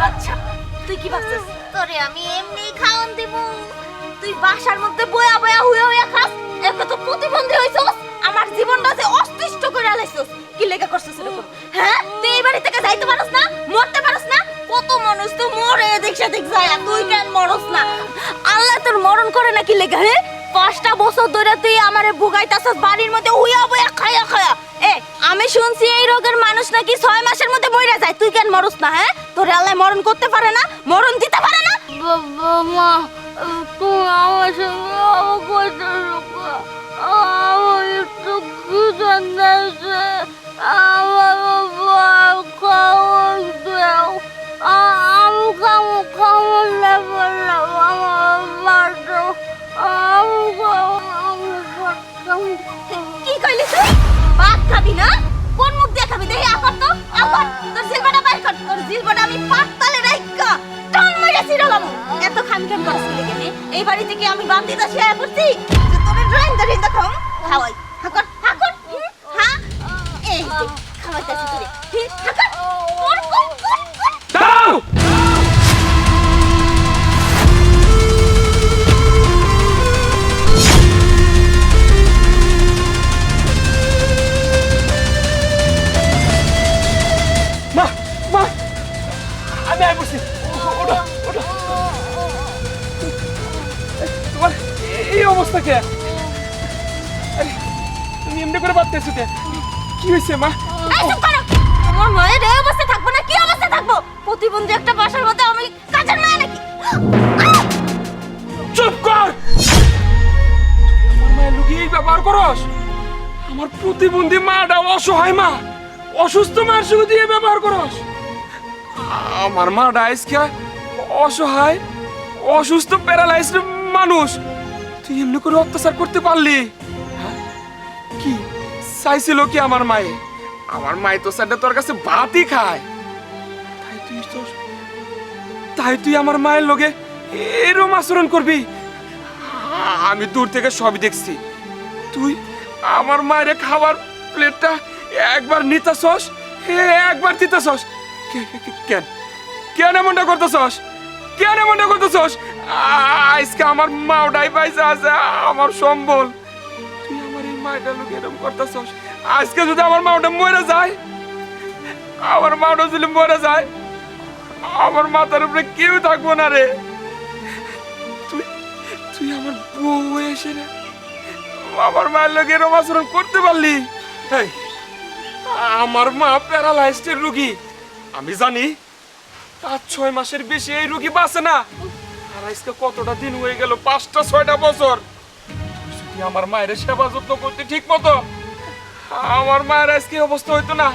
বাচ্চা, তুই কি ভাবছিস? তোরে আমি এমনি খাওন দিব তুই বাসার মধ্যে বয়া বয়া হুয়া হুয়া খাস, একে তো প্রতিবন্ধী হইছস, আমার জীবনটা যে অস্তিষ্ঠ করে আলাইছস কি লেখা করছিস এরকম? হ্যাঁ? তুই এই বাড়ি থেকে যাইতে পারস না, মরতে পারস না? কত মানুষ তো মরে দেখছে দেখ যায় তুই কেন মরস না? আল্লাহ তোর মরণ করে নাকি লেখা হ্যাঁ? পাঁচটা বছর ধরে তুই আমারে ভুগাইতাছস, বাড়ির মধ্যে হুইয়া বয়া খায়া খায়া। আমি শুনছি এই রোগের মানুষ নাকি ছয় মাসের মধ্যে মরে যায়। তুই কেন মরস না হ্যাঁ? তোর আল্লাহ মরণ করতে পারে না মরণ দিতে পারে না। মা আমার সঙ্গে আমার একটু কি কইলি তুই? ভাত খাবি না? দেখি আকর তো আকর তোর জিলবাটা বাইর কর, তোর জিলবাটা আমি পাততালে রাইকা টান মাইরা ছিড়ালাম এত খান খান করছিস লেগে এই বাড়ি থেকে আমি বান্দি দাসি আয়া করছি? তোর ড্রয়িং ধরে দেখম অবস্থা কে তুমি এমনি করে বাঁধতেছো কে? কি হয়েছে মা? আমার মায়ের এই অবস্থা থাকব না? কি অবস্থা থাকব? প্রতিবন্ধী একটা বাসার মধ্যে আমি কাজের মায়া নাকি? চুপ কর! আমার মায়ের লুকিয়ে ব্যবহার করস? আমার প্রতিবন্ধী মাটা অসহায় মা। অসুস্থ মার সঙ্গে দিয়ে ব্যবহার করস? আমার মাটা আজকে অসহায় অসুস্থ প্যারালাইজ মানুষ। তুই এমনি করে অত্যাচার করতে পারলি? হ্যাঁ? কি? চাইছিল কি আমার মায়ে? আমার মায়ে তো স্যারটা তোর কাছে ভাতই খায়। তাই তুই তাই তুই আমার মায়ের লগে এরম আচরণ করবি? আমি দূর থেকে সবই দেখছি। তুই আমার মায়ের খাবার প্লেটটা একবার নিতাছস? একবার দিতাছস? কেন? কেন এমনটা করতেছস? কেন এমনটা করতেছস? আজকে আমার মা ওটাই পাইছে আছে আমার সম্বল। তুই আমার এই মায়ের লোক এরকম করতেছস? আজকে যদি আমার মা ওটা মরে যায়, আমার মা ওটা যদি মরে যায়, আমার মাথার উপরে কেউ থাকব না রে। তুই তুই আমার বউ এসে রে। আমার মায়ের লোক এরম আচরণ করতে পারলি? আমার মা প্যারালাইজড রুগী। আমি জানি, পাঁচ ছয় মাসের বেশি এই রুগী বাঁচে না। আর আজকে কতটা দিন হয়ে গেল? পাঁচটা, ছয়টা বছর। তুই আমার মায়ের সেবা যত্ন করতে ঠিক মতো? আমার মায়ের আজকে অবস্থা হইতো না।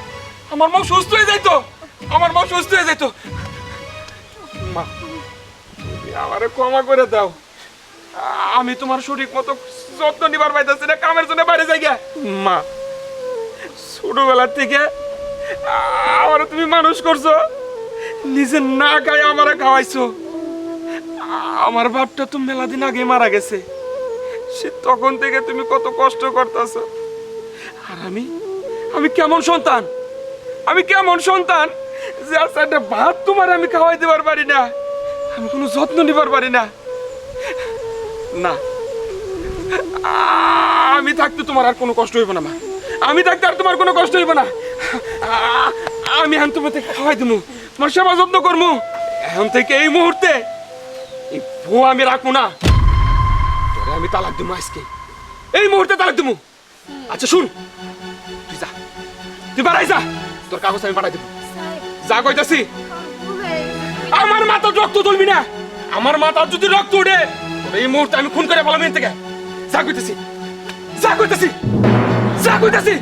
আমার মা সুস্থ হয়ে যাইতো। আমার মা সুস্থ হয়ে যাইতো। মা আমারে ক্ষমা করে দাও। আমি তোমার সঠিক মতো যত্ন নিবার পাইতেছি না, কামের জন্য বাইরে যাই। মা ছোটবেলার থেকে আমার তুমি মানুষ করছ। নিজে না খাই আমারে খাওয়াইছো। আমার বাপটা তো মেলা দিন আগে মারা গেছে। সে তখন থেকে তুমি কত কষ্ট করতেছো। আর আমি আমি কেমন সন্তান? আমি কেমন সন্তান যে আচ্ছা একটা ভাত তোমার আমি খাওয়াই দেবার পারি না? আমি কোনো যত্ন নিবার পারি না। না, আমি থাকতে তোমার আর কোনো কষ্ট হইব না, মা। আমি থাকতে আর তোমার কোনো কষ্ট হইব না। আমি এখন তোমাকে খাওয়াই দেবো তোমার সেবা যত্ন করব এখন থেকে এই মুহূর্তে এই বউ আমি রাখব না। তোরে আমি তালাক দেবো আজকে। এই মুহূর্তে তালাক দেবো আচ্ছা শুন। তুই যা। তুই বাড়াই যা। তোর কাগজ আমি পাঠাই দেবো যা কইতাছি। আমার মাথা রক্ত তুলবি না। আমার মাথা যদি রক্ত উঠে এই মুহূর্তে আমি খুন করে পালাম থেকে। যা কইতাছি। যা কইতাছি। যা কইতাছি।